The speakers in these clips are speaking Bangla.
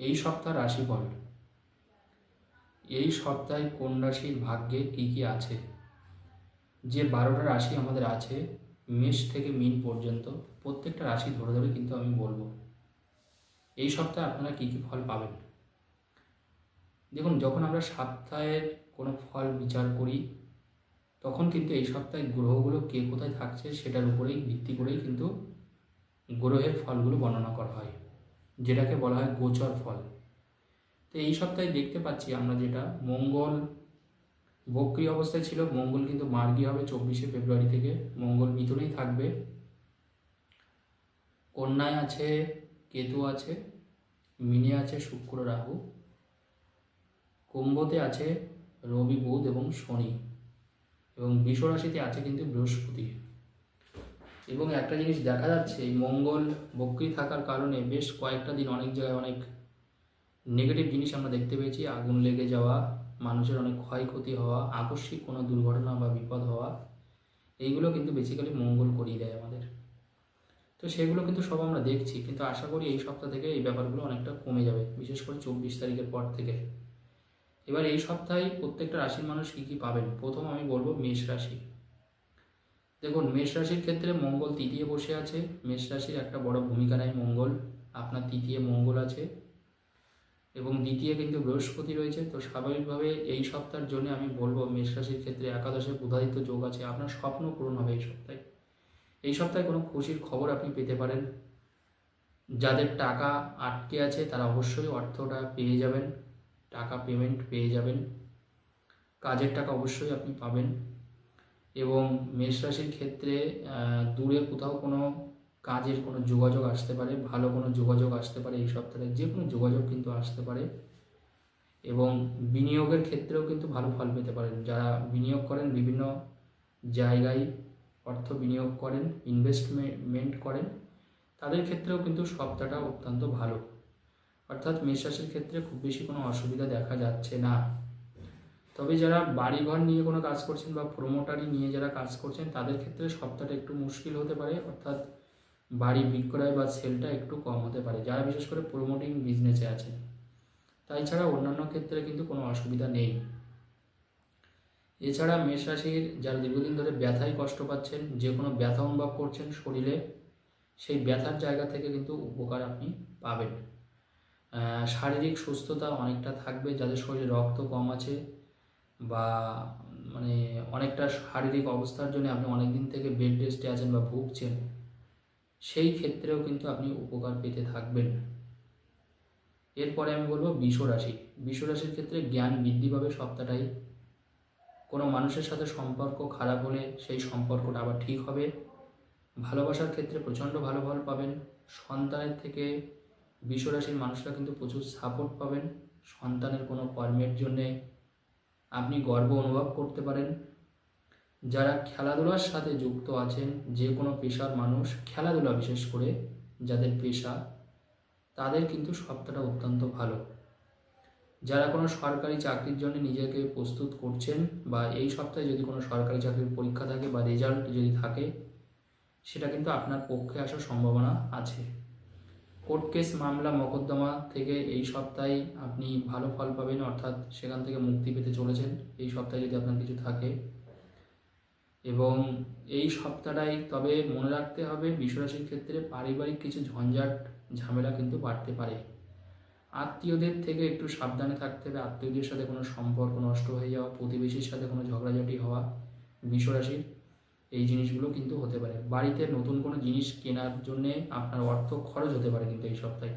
এই সপ্তাহ রাশিফল এই সপ্তাহে কোন রাশির ভাগ্যে কি কি আছে? যে বারোটা রাশি আমাদের আছে, মেষ থেকে মিন পর্যন্ত, প্রত্যেকটা রাশি ধরে ধরে কিন্তু আমি বলব। এই সপ্তাহে আপনারা কী কী ফল পাবেন? দেখুন, যখন আমরা সপ্তাহের কোনো ফল বিচার করি, তখন কিন্তু এই সপ্তাহে গ্রহগুলো কে কোথায় থাকছে সেটার উপরেই ভিত্তি করেই কিন্তু গ্রহের ফলগুলো বর্ণনা করা হয়। যেটাকে বলা হয় গোচর ফল। তো এই সপ্তাহে দেখতে পাচ্ছি আমরা যেটা, মঙ্গল বক্রি অবস্থায় ছিল, মঙ্গল কিন্তু মার্গী হবে চব্বিশে ফেব্রুয়ারি থেকে। মঙ্গল মিথুনেই থাকবে। কন্যায় আছে, কেতু আছে, মিনে আছে শুক্র, রাহু। কুম্ভতে আছে রবি, বুধ এবং শনি। এবং বৃষ রাশিতে আছে কিন্তু বৃহস্পতি। এবং একটা জিনিস দেখা যাচ্ছে, এই মঙ্গল বক্রি থাকার কারণে বেশ কয়েকটা দিন অনেক জায়গায় অনেক নেগেটিভ জিনিস আমরা দেখতে পেয়েছি। আগুন লেগে যাওয়া, মানুষের অনেক ক্ষয়ক্ষতি হওয়া, আকস্মিক কোনো দুর্ঘটনা বা বিপদ হওয়া, এইগুলো কিন্তু বেসিক্যালি মঙ্গল করিয়ে দেয় আমাদের। তো সেগুলো কিন্তু সব আমরা দেখছি, কিন্তু আশা করি এই সপ্তাহ থেকে এই ব্যাপারগুলো অনেকটা কমে যাবে, বিশেষ করে চব্বিশ তারিখের পর থেকে। এবার এই সপ্তাহে প্রত্যেকটা রাশির মানুষ কী কী পাবেন? প্রথম আমি বলব মেষ রাশি। দেখুন, মেষ রাশির ক্ষেত্রে মঙ্গল তৃতীয় বসে আছে। মেষ রাশির একটা বড় ভূমিকা নেয় মঙ্গল। আপনার তৃতীয় মঙ্গল আছে এবং দ্বিতীয় কিন্তু বৃহস্পতি রয়েছে। তো স্বাভাবিকভাবে এই সপ্তাহের জন্য আমি বলব, মেষ রাশির ক্ষেত্রে একাদশে বুধাদিত্য যোগ আছে। আপনার স্বপ্ন পূরণ হবে এই সপ্তাহে। এই সপ্তাহে কোনো খুশির খবর আপনি পেতে পারেন। যাদের টাকা আটকে আছে, তারা অবশ্যই অর্থটা পেয়ে যাবেন। টাকা পেমেন্ট পেয়ে যাবেন। কাজের টাকা অবশ্যই আপনি পাবেন। এবং মেষ রাশির ক্ষেত্রে দূরে কোথাও কোনো কাজের কোনো যোগাযোগ আসতে পারে, ভালো কোনো যোগাযোগ আসতে পারে এই সপ্তাহে, যে কোনো যোগাযোগ কিন্তু আসতে পারে। এবং বিনিয়োগের ক্ষেত্রেও কিন্তু ভালো ফল পেতে পারেন। যারা বিনিয়োগ করেন, বিভিন্ন জায়গায় অর্থ বিনিয়োগ করেন ইনভেস্টমেন্ট করেন, তাদের ক্ষেত্রেও কিন্তু সপ্তাহটা অত্যন্ত ভালো। অর্থাৎ মেষ রাশির ক্ষেত্রে খুব বেশি কোনো অসুবিধা দেখা যাচ্ছে না। তবে যারা বাড়িঘর নিয়ে কোনো কাজ করছেন বা প্রোমোটারি নিয়ে যারা কাজ করছেন, তাদের ক্ষেত্রে সপ্তাহটা একটু মুশকিল হতে পারে। অর্থাৎ বাড়ি বিক্রয় বা সেলটা একটু কম হতে পারে, যারা বিশেষ করে প্রোমোটিং বিজনেসে আছেন। তাই ছাড়া অন্যান্য ক্ষেত্রে কিন্তু কোনো অসুবিধা নেই। এছাড়া মেষ রাশির যারা দীর্ঘদিন ধরে ব্যথায় কষ্ট পাচ্ছেন, যে কোনো ব্যথা অনুভব করছেন শরীরে, সেই ব্যথার জায়গা থেকে কিন্তু উপকার আপনি পাবেন। শারীরিক সুস্থতা অনেকটা থাকবে, যাদের শরীরে রক্ত কম আছে বা মানে অনেকটা শারীরিক অবস্থার জন্য আপনি অনেক দিন থেকে বেড রেস্টে আছেন বা ভুগছেন, সেই ক্ষেত্রেও কিন্তু আপনি উপকার পেতে থাকবেন। এরপরে আমি বলব বিষ রাশি বিষ রাশির ক্ষেত্রে জ্ঞান বৃদ্ধি পাবে সপ্তাহটাই কোনো মানুষের সাথে সম্পর্ক খারাপ হলে সেই সম্পর্কটা আবার ঠিক হবে। ভালোবাসার ক্ষেত্রে প্রচণ্ড ভালো ফল পাবেন। সন্তানের থেকে বিষ রাশির মানুষরা কিন্তু প্রচুর সাপোর্ট পাবেন। সন্তানের কোনো কর্মের জন্যে আপনি গর্ব অনুভব করতে পারেন। যারা খেলাধুলার সাথে যুক্ত আছেন, যে কোনো পেশার মানুষ খেলাধুলা বিশেষ করে, যাদের পেশা, তাদের কিন্তু সপ্তাহটা অত্যন্ত ভালো। যারা কোনো সরকারি চাকরির জন্য নিজেকে প্রস্তুত করছেন বা এই সপ্তাহে যদি কোনো সরকারি চাকরির পরীক্ষা থাকে বা রেজাল্ট যদি থাকে, সেটা কিন্তু আপনার পক্ষে আসার সম্ভাবনা আছে। কোর্ট কেস মামলা মোকদ্দমা থেকে এই সপ্তাহে আপনি ভালো ফল পাবেন, অর্থাৎ সেখান থেকে মুক্তি পেতে চলেছেন। এই সপ্তাহে যদি আপনার কিছু থাকে। এবং এই সপ্তাহটাই তবে মনে রাখতে হবে, বিশ্বরাশির ক্ষেত্রে পারিবারিক কিছু ঝঞ্ঝাট, ঝামেলা কিন্তু বাড়তে পারে। আত্মীয়দের থেকে একটু সাবধানে থাকতে হবে। আত্মীয়দের সাথে কোনো সম্পর্ক নষ্ট হয়ে যাওয়া, প্রতিবেশীর সাথে কোনো ঝগড়াঝাটি হওয়া বিশ্বরাশির এই জিনিসগুলো কিন্তু হতে পারে। বাড়িতে নতুন কোনো জিনিস কেনার জন্যে আপনার অর্থ খরচ হতে পারে কিন্তু এই সপ্তাহে।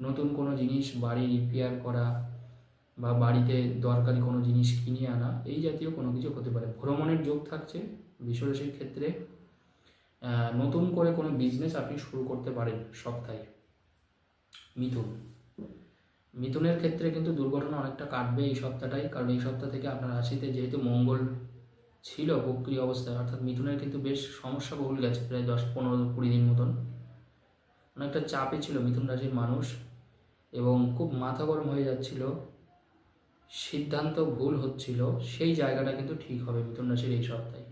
নতুন কোনো জিনিস বাড়ি রিপেয়ার করা বা বাড়িতে দরকারি কোনো জিনিস কিনে আনা, এই জাতীয় কোনো কিছু হতে পারে। ভ্রমণের যোগ থাকছে বিশ্বরাশির ক্ষেত্রে। নতুন করে কোনো বিজনেস আপনি শুরু করতে পারেন সপ্তাহে। মিথুন। মিথুনের ক্ষেত্রে কিন্তু দুর্ঘটনা অনেকটা কাটবে এই সপ্তাহটাই। কারণ এই সপ্তাহ থেকে আপনার রাশিতে যেহেতু মঙ্গল ছিল বক্রিয় অবস্থায়, অর্থাৎ মিথুনের কিন্তু বেশ সমস্যা বহুল গেছে, প্রায় দশ, পনেরো, কুড়ি দিন মতন। অনেকটা চাপে ছিল মিথুন রাশির মানুষ এবং খুব মাথা গরম হয়ে যাচ্ছিল। সিদ্ধান্ত ভুল হচ্ছিল, সেই জায়গাটা কিন্তু ঠিক হবে মিথুন রাশির এই সপ্তাহে।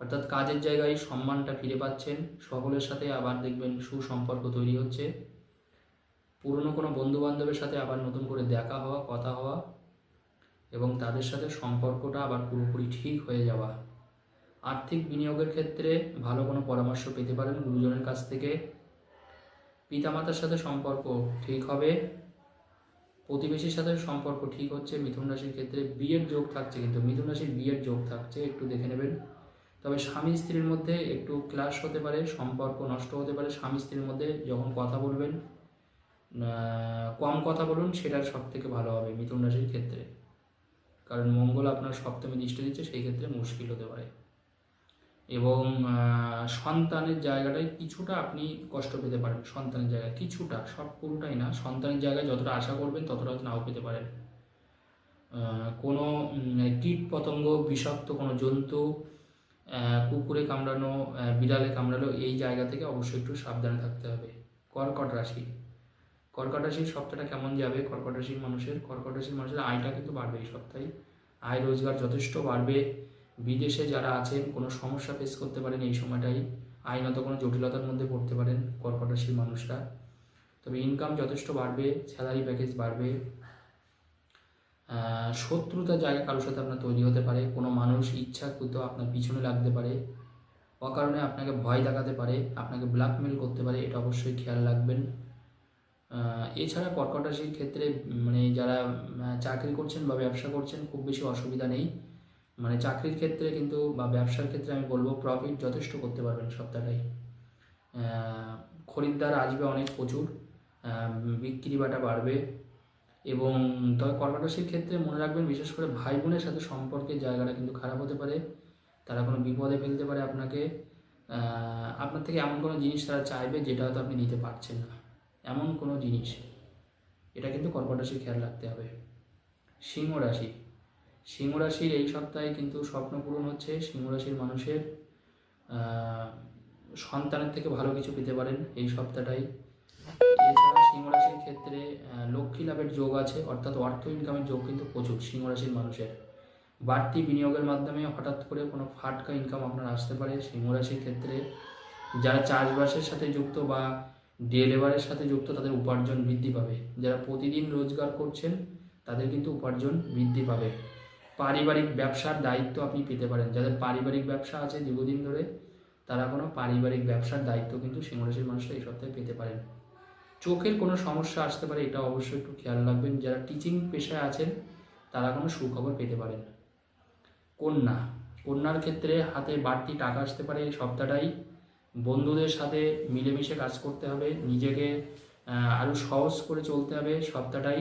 অর্থাৎ কাজের জায়গায় সম্মানটা ফিরে পাচ্ছেন, সকলের সাথে আবার দেখবেন সুসম্পর্ক তৈরি হচ্ছে। পুরনো কোনো বন্ধু বান্ধবের সাথে আবার নতুন করে দেখা হওয়া, কথা হওয়া এবং তাদের সাথে সম্পর্কটা আবার পুরোপুরি ঠিক হয়ে যাওয়া। আর্থিক বিনিয়োগের ক্ষেত্রে ভালো কোনো পরামর্শ পেতে পারেন গুরুজনের কাছ থেকে। পিতামাতার সাথে সম্পর্ক ঠিক হবে। প্রতিবেশীর সাথে সম্পর্ক ঠিক হচ্ছে। মিথুন রাশির ক্ষেত্রে বিয়ের যোগ থাকছে কিন্তু মিথুন রাশির বিয়ের যোগ থাকছে, একটু দেখে নেবেন। তবে স্বামী স্ত্রীর মধ্যে একটু ক্লাশ হতে পারে, সম্পর্ক নষ্ট হতে পারে স্বামী স্ত্রীর মধ্যে যখন কথা বলবেন কম কথা বলুন সেটা সব থেকে ভালো হবে মিথুন রাশির ক্ষেত্রে। কারণ মঙ্গল আপনার সপ্তমী দৃষ্টি দিচ্ছে, সেই ক্ষেত্রে মুশকিল হতে পারে। এবং সন্তানের জায়গাটায় কিছুটা আপনি কষ্ট পেতে পারেন, সন্তানের জায়গায়। কিছুটা, সব পুরোটাই না, সন্তানের জায়গায় যতটা আশা করবেন, ততটা নাও পেতে পারেন। কোনো কীট পতঙ্গ, বিষাক্ত কোনো জন্তু কুকুরে কামড়ানো বিড়ালে কামড়ানো এই জায়গা থেকে অবশ্যই একটু সাবধানে থাকতে হবে। কর্কট রাশি। কর্কট রাশির সপ্তাহটা কেমন যাবে? কর্কট রাশির মানুষের কর্কট রাশির মানুষের আয়টা কিন্তু বাড়বে এই সপ্তাহে। আয় রোজগার যথেষ্ট বাড়বে। বিদেশে যারা আছেন কোনো সমস্যা ফেস করতে পারেন এই সময়টাই আইনত কোনো জটিলতার মধ্যে পড়তে পারেন কর্কট রাশির মানুষরা। তবে ইনকাম যথেষ্ট বাড়বে স্যালারি প্যাকেজ বাড়বে। আহ, শত্রুতার জায়গা কারোর সাথে আপনার তৈরি হতে পারে। কোনো মানুষ ইচ্ছাকৃত আপনার পিছনে লাগতে পারে। অকারণে আপনাকে ভয় দেখাতে পারে আপনাকে ব্ল্যাকমেল করতে পারে এটা অবশ্যই খেয়াল রাখবেন। এছাড়া কর্কট রাশির ক্ষেত্রে মানে যারা চাকরি করছেন বা ব্যবসা করছেন, খুব বেশি অসুবিধা নেই। মানে চাকরির ক্ষেত্রে কিন্তু, বা ব্যবসার ক্ষেত্রে আমি বলব প্রফিট যথেষ্ট করতে পারবেন সপ্তাহটাই খরিদ্দার আসবে অনেক প্রচুর বিক্রি বাটা বাড়বে। এবং তবে কর্কট রাশির ক্ষেত্রে মনে রাখবেন, বিশেষ করে ভাই বোনের সাথে সম্পর্কের জায়গাটা কিন্তু খারাপ হতে পারে। তারা কোনো বিপদে ফেলতে পারে আপনাকে। আপনার থেকে এমন কোনো জিনিস তারা চাইবে, যেটা হয়তো আপনি দিতে পারছেন না। এমন কোনো জিনিস। এটা কিন্তু কর্কট রাশির খেয়াল রাখতে হবে। সিংহ রাশি। সিংহ রাশির এই সপ্তাহে কিন্তু স্বপ্ন পূরণ হচ্ছে। সিংহ রাশির মানুষের সন্তানের থেকে ভালো কিছু পেতে পারেন এই সপ্তাহটাই। এছাড়া সিংহ রাশির ক্ষেত্রে লক্ষ্মী লাভের যোগ আছে, অর্থাৎ অর্থ ইনকামের যোগ কিন্তু প্রচুর সিংহ রাশির মানুষের। বাড়তি বিনিয়োগের মাধ্যমে হঠাৎ করে কোনো ফাটকা ইনকাম আপনার আসতে পারে। সিংহ রাশির ক্ষেত্রে যারা চাষবাসের সাথে যুক্ত বা ডে লেবারের সাথে যুক্ত তাদের উপার্জন বৃদ্ধি পাবে। যারা প্রতিদিন রোজগার করছেন, তাদের কিন্তু উপার্জন বৃদ্ধি পাবে। পারিবারিক ব্যবসার দায়িত্ব আপনি পেতে পারেন। যাদের পারিবারিক ব্যবসা আছে দীর্ঘদিন ধরে, তারা কোনো পারিবারিক ব্যবসার দায়িত্ব কিন্তু সিংহরাশির মানুষরা এই সপ্তাহে পেতে পারেন। চোখের কোনো সমস্যা আসতে পারে, এটা অবশ্যই একটু খেয়াল রাখবেন। যারা টিচিং পেশায় আছেন, তারা কোনো সুখবর পেতে পারেন। কন্যা, কন্যার ক্ষেত্রে হাতে বাড়তি টাকা আসতে পারে এই সপ্তাহটাই বন্ধুদের সাথে মিলেমিশে কাজ করতে হবে, নিজেকে আরও সহজ করে চলতে হবে। সপ্তাহটাই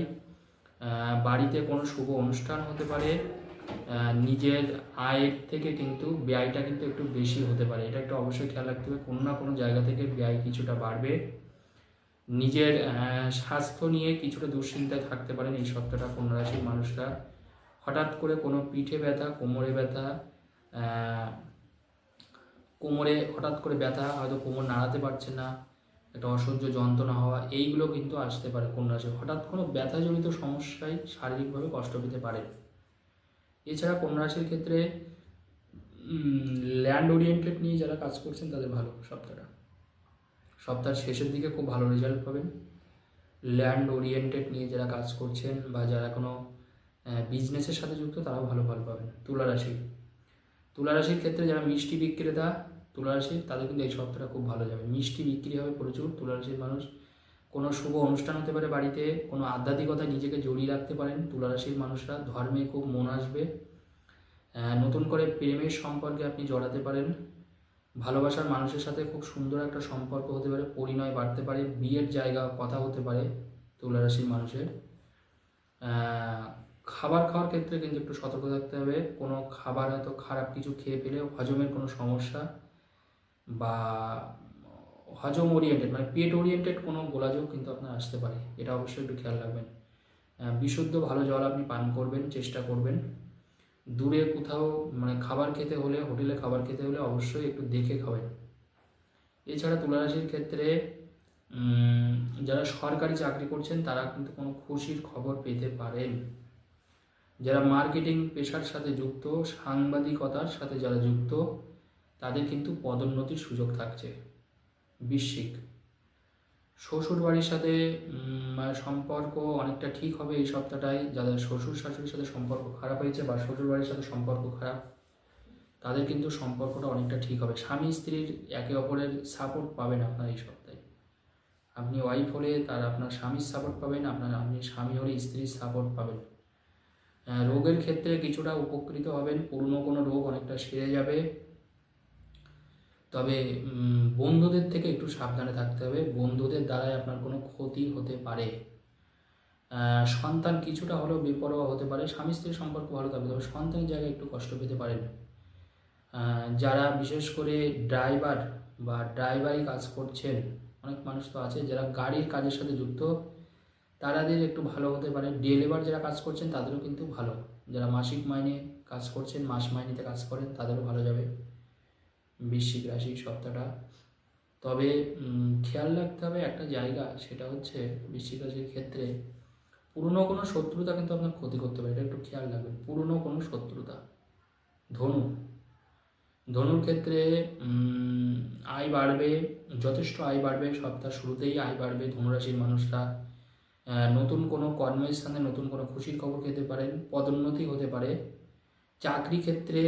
বাড়িতে কোনো শুভ অনুষ্ঠান হতে পারে নিজের আয়ের থেকে কিন্তু ব্যয়টা কিন্তু একটু বেশি হতে পারে। এটা একটু অবশ্যই খেয়াল রাখতে হবে, কোনো না কোনো জায়গা থেকে ব্যয় কিছুটা বাড়বে। নিজের স্বাস্থ্য নিয়ে কিছুটা দুশ্চিন্তায় থাকতে পারেন এই সপ্তাহটা কন্যা রাশির মানুষরা। হঠাৎ করে কোনো পিঠে ব্যথা, কোমরে ব্যথা কোমরে হঠাৎ করে ব্যথা, হয়তো কোমর নাড়াতে পারছে না, একটা অসহ্য যন্ত্রণা হওয়া, এইগুলো কিন্তু আসতে পারে কন্যা রাশি হঠাৎ কোনো ব্যথাজনিত সমস্যায় শারীরিকভাবে কষ্ট পেতে পারে। এছাড়া কন্যা রাশির ক্ষেত্রে ল্যান্ড ওরিয়েন্টেড নিয়ে যারা কাজ করছেন, তাদের ভালো সপ্তাহটা। সপ্তাহের শেষের দিকে খুব ভালো রেজাল্ট পাবেন। ল্যান্ড ওরিয়েন্টেড নিয়ে যারা কাজ করছেন বা যারা কোনো বিজনেসের সাথে যুক্ত, তারাও ভালো ফল পাবেন। তুলা রাশি। তুলা রাশির ক্ষেত্রে যারা মিষ্টি বিক্রেতা তুলা রাশির তাদের কিন্তু এই সপ্তাহটা খুব ভালো যাবে। মিষ্টি বিক্রি হবে প্রচুর তুলা মানুষ। কোনো শুভ অনুষ্ঠান হতে পারে বাড়িতে, কোনো আধ্যাত্মিকতায় নিজেকে জড়িয়ে রাখতে পারেন তুলা রাশির মানুষরা। ধর্মে খুব মন আসবে। নতুন করে প্রেমের সম্পর্কে আপনি জড়াতে পারেন। ভালোবাসার মানুষের সাথে খুব সুন্দর একটা সম্পর্ক হতে পারে, পরিণয় বাড়তে পারে, বিয়ের জায়গা, কথা হতে পারে তুলা রাশির মানুষের খাবার খাওয়ার ক্ষেত্রে কিন্তু একটু সতর্ক থাকতে হবে। কোনো খাবার হয়তো খারাপ কিছু খেয়ে ফেলে, হজমের কোনো সমস্যা। বা হজম ওরিয়েন্টেড মানে পেট ওরিয়েন্টেড কোনো গোলাযোগ কিন্তু আপনার আসতে পারে। এটা অবশ্যই একটু খেয়াল রাখবেন। বিশুদ্ধ ভালো জল আপনি পান করবেন, চেষ্টা করবেন। দূরে কোথাও মানে খাবার খেতে হলে, হোটেলে খাবার খেতে হলে অবশ্যই একটু দেখে খাবেন। এছাড়া তুলারাশির ক্ষেত্রে যারা সরকারি চাকরি করছেন, তারা কিন্তু কোনো খুশির খবর পেতে পারেন। যারা মার্কেটিং পেশার সাথে যুক্ত, সাংবাদিকতার সাথে যারা যুক্ত তাদের কিন্তু পদোন্নতির সুযোগ থাকছে। বৃশ্চিক শ্বশুর বাড়ির সাথে মানে সম্পর্ক অনেকটা ঠিক হবে এই সপ্তাহটায়। যাদের শ্বশুর শাশুড়ির সাথে সম্পর্ক খারাপ হয়েছে বা শ্বশুর বাড়ির সাথে সম্পর্ক খারাপ, তাদের কিন্তু সম্পর্কটা অনেকটা ঠিক হবে। স্বামী স্ত্রীর একে অপরের সাপোর্ট পাবেন আপনার এই সপ্তাহে। আপনি ওয়াইফ হলে তার আপনার স্বামীর সাপোর্ট পাবেন, আপনার আপনি স্বামী হলে স্ত্রীর সাপোর্ট পাবেন। রোগের ক্ষেত্রে কিছুটা উপকৃত হবেন। পুরনো কোনো রোগ অনেকটা সেরে যাবে। তবে বন্ধুদের থেকে একটু সাবধানে থাকতে হবে। বন্ধুদের দ্বারাই আপনার কোনো ক্ষতি হতে পারে। সন্তান কিছুটা হলেও বেপরোয়া হতে পারে। স্বামী স্ত্রীর সম্পর্ক ভালো থাকবে, তবে সন্তানের জায়গায় একটু কষ্ট পেতে পারেন। যারা বিশেষ করে ড্রাইভার বা ড্রাইভারি কাজ করছেন, অনেক মানুষ তো আছে, যারা গাড়ির কাজের সাথে যুক্ত, তারাদের একটু ভালো হতে পারে। ডেলিভার যারা কাজ করছেন, তাদেরও কিন্তু ভালো। যারা মাসিক মাইনে কাজ করছেন, মাস মাইনেতে কাজ করেন, তাদেরও ভালো যাবে। বৃশ্চিক রাশি সপ্তাহটা। তবে খেয়াল রাখতে হবে একটা জায়গা, সেটা হচ্ছে বৃশ্চিক রাশির ক্ষেত্রে পুরনো কোনো শত্রুতা কিন্তু আপনার ক্ষতি করতে পারে, এটা একটু খেয়াল রাখবেন, পুরনো কোনো শত্রুতা। ধনু, ধনুর ক্ষেত্রে আয় বাড়বে, যথেষ্ট আয় বাড়বে, সপ্তাহ শুরুতেই আয় বাড়বে ধনুরাশির মানুষরা। নতুন কোনো কর্মস্থানে নতুন কোনো খুশির খবর পেতে পারেন, পদোন্নতি হতে পারে। চাকরি ক্ষেত্রে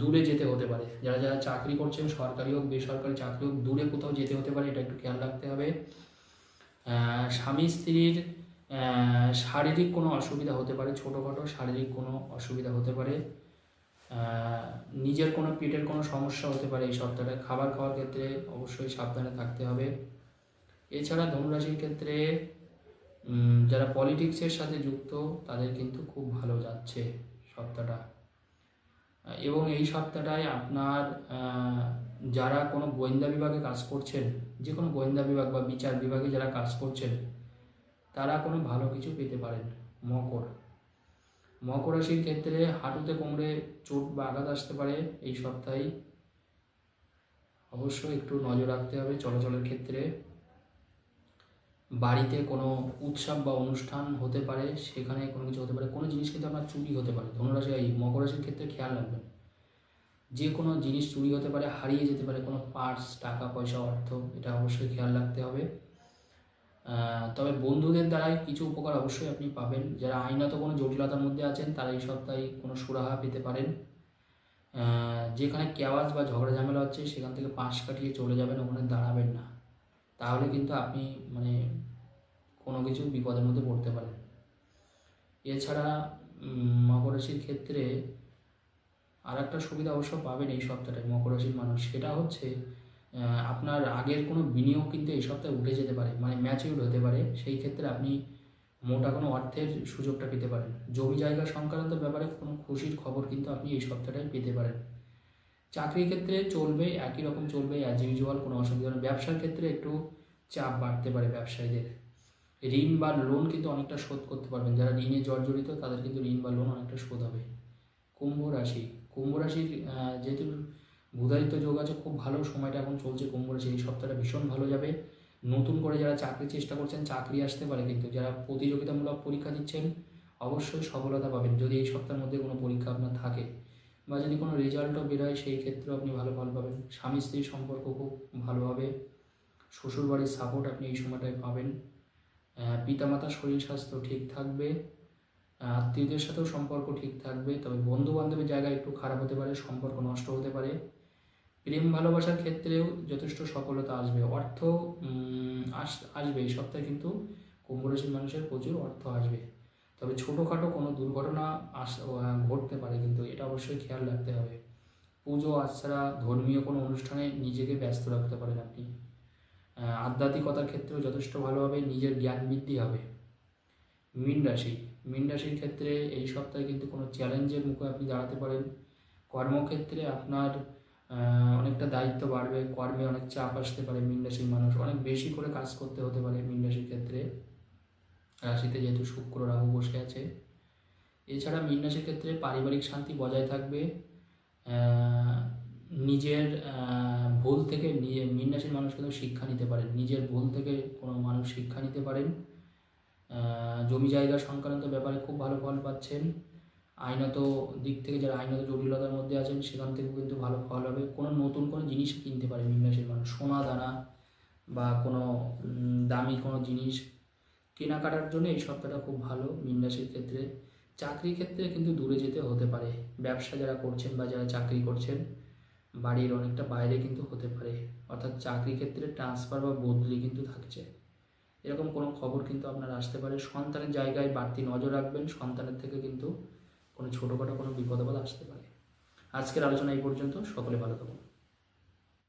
দূরে যেতে হতে পারে। যারা যারা চাকরি করছেন, সরকারি হোক, বেসরকারি চাকরি হোক, দূরে কোথাও যেতে হতে পারে, এটা একটু খেয়াল রাখতে হবে। স্বামী স্ত্রীর শারীরিক কোনো অসুবিধা হতে পারে, ছোটোখাটো শারীরিক কোনো অসুবিধা হতে পারে। নিজের কোনো পেটের কোনো সমস্যা হতে পারে, এই সপ্তাহে খাবার খাওয়ার ক্ষেত্রে অবশ্যই সাবধানে থাকতে হবে। এছাড়া ধনুরাশির ক্ষেত্রে যারা পলিটিক্সের সাথে যুক্ত, তাদের কিন্তু খুব ভালো যাচ্ছে সপ্তাহটা। এবং এই সপ্তাহটায় আপনার যারা কোনো গোয়েন্দা বিভাগে কাজ করছেন, যে কোনো গোয়েন্দা বিভাগ বা বিচার বিভাগে যারা কাজ করছেন, তারা কোনো ভালো কিছু পেতে পারেন মকর। মকর রাশির ক্ষেত্রে হাঁটুতে কোমরে চোট বা আঘাত আসতে পারে, এই সপ্তাহে অবশ্যই একটু নজর রাখতে হবে চলাচলের ক্ষেত্রে। বাড়িতে কোনো উৎসব বা অনুষ্ঠান হতে পারে, সেখানে কোনো কিছু হতে পারে, কোনো জিনিস কিন্তু আপনার চুরি হতে পারে। ধনুরাশি এই মকর রাশির ক্ষেত্রে খেয়াল রাখবেন। যে কোনো জিনিস চুরি হতে পারে, হারিয়ে যেতে পারে, কোনো পার্স, টাকা, পয়সা, অর্থ, এটা অবশ্যই খেয়াল রাখতে হবে। তবে বন্ধুদের দ্বারাই কিছু উপকার অবশ্যই আপনি পাবেন। যারা আইনত কোনো জটিলতার মধ্যে আছেন, তারা এই সপ্তাহে কোনো সুরাহা পেতে পারেন। যেখানে কেওয়াজ বা ঝগড়া ঝামেলা হচ্ছে, সেখান থেকে পাশ কাটিয়ে চলে যাবেন, ওখানে দাঁড়াবেন না। তাহলে কিন্তু আপনি মানে কোনো কিছু বিপদের মধ্যে পড়তে পারেন। এছাড়া মকর রাশির ক্ষেত্রে আর একটা সুবিধা অবশ্য পাবেন এই সপ্তাহটায় মকর রাশির মানুষ। সেটা হচ্ছে আপনার আগের কোনো বিনিয়োগ কিন্তু এই সপ্তাহে উঠে যেতে পারে মানে ম্যাচিউর হতে পারে। সেই ক্ষেত্রে আপনি মোটা কোনো অর্থের সুযোগটা পেতে পারেন। জমি জায়গা সংক্রান্ত ব্যাপারে কোনো খুশির খবর কিন্তু আপনি এই সপ্তাহটায় পেতে পারেন। চাকরির ক্ষেত্রে চলবে, একই রকম চলবে অ্যাজ ইউজুয়াল কোনো অসুবিধা নেই। ব্যবসার ক্ষেত্রে একটু চাপ বাড়তে পারে ব্যবসায়ীদের। ঋণ বা লোন কিন্তু অনেকটা শোধ করতে পারবেন। যারা ঋণে জর্জরিত, তাদের কিন্তু ঋণ বা লোন অনেকটা শোধ হবে। কুম্ভ রাশি। কুম্ভ রাশির যেহেতু বুধায়িত্ব যোগ আছে, খুব ভালো সময়টা এখন চলছে কুম্ভ রাশি। এই সপ্তাহটা ভীষণ ভালো যাবে। নতুন করে যারা চাকরির চেষ্টা করছেন, চাকরি আসতে পারে কিন্তু। যারা প্রতিযোগিতামূলক পরীক্ষা দিচ্ছেন, অবশ্যই সফলতা পাবেন। যদি এই সপ্তাহের মধ্যে কোনো পরীক্ষা আপনার থাকে বা যদি কোনো রেজাল্টও বেরোয়, সেই ক্ষেত্রেও আপনি ভালো ফল পাবেন। স্বামী স্ত্রীর সম্পর্ক খুব ভালো হবে শ্বশুর বাড়ির সাপোর্ট আপনি এই সময়টায় পাবেন। পিতামাতার শরীর স্বাস্থ্য ঠিক থাকবে, আত্মীয়দের সাথেও সম্পর্ক ঠিক থাকবে, তবে বন্ধু বান্ধবের জায়গায় একটু খারাপ হতে পারে, সম্পর্ক নষ্ট হতে পারে। প্রেম ভালোবাসার ক্ষেত্রেও যথেষ্ট সফলতা আসবে। অর্থ আস- আসবে। এই সপ্তাহে কিন্তু কুম্ভ রাশির মানুষের প্রচুর অর্থ আসবে। তবে ছোটোখাটো কোনো দুর্ঘটনা আস ঘটতে পারে, কিন্তু এটা অবশ্যই খেয়াল রাখতে হবে। পুজো আশ্রা ধর্মীয় কোনো অনুষ্ঠানে নিজেকে ব্যস্ত রাখতে পারেন আপনি। আধ্যাত্মিকতার ক্ষেত্রেও যথেষ্ট ভালোভাবে নিজের জ্ঞান বৃদ্ধি হবে। মীন রাশি, মীন রাশির ক্ষেত্রে এই সপ্তাহে কিন্তু কোনো চ্যালেঞ্জের মুখে আপনি দাঁড়াতে পারেন। কর্মক্ষেত্রে আপনার অনেকটা দায়িত্ব বাড়বে, কর্মে অনেক চাপ আসতে পারে মীন রাশির মানুষ। অনেক বেশি করে কাজ করতে হতে পারে মীন রাশির ক্ষেত্রে। রাশিতে যেহেতু শুক্র রাহু বসে আছে। এছাড়া মীন রাশির ক্ষেত্রে পারিবারিক শান্তি বজায় থাকবে। নিজের ভুল থেকে মীন রাশির মানুষ কিন্তু শিক্ষা নিতে পারেন। নিজের ভুল থেকে কোনো মানুষ শিক্ষা নিতে পারেন। জমি জায়গা সংক্রান্ত ব্যাপারে খুব ভালো ফল পাচ্ছেন। আইনত দিক থেকে যারা আইনত জটিলতার মধ্যে আছেন, সেখান থেকেও কিন্তু ভালো ফল হবে। কোনো নতুন কোনো জিনিস কিনতে পারে মীন রাশির মানুষ। সোনা দানা বা কোনো দামি কোনো জিনিস কেনাকাটার জন্য এই সপ্তাহটা খুব ভালো, মীন ক্ষেত্রে। চাকরি ক্ষেত্রে কিন্তু দূরে যেতে হতে পারে। ব্যবসা যারা করছেন বা যারা চাকরি করছেন, বাড়ির অনেকটা বাইরে কিন্তু হতে পারে। অর্থাৎ চাকরি ক্ষেত্রে ট্রান্সফার বা বদলি কিন্তু থাকছে। এরকম কোনো খবর কিন্তু আপনার আসতে পারে। সন্তানের জায়গায় বাড়তি নজর রাখবেন, সন্তানের থেকে কিন্তু কোনো ছোটোখাটো কোনো বিপদ আসতে পারে। আজকের আলোচনা এই পর্যন্ত। সকলে ভালো থাকুন।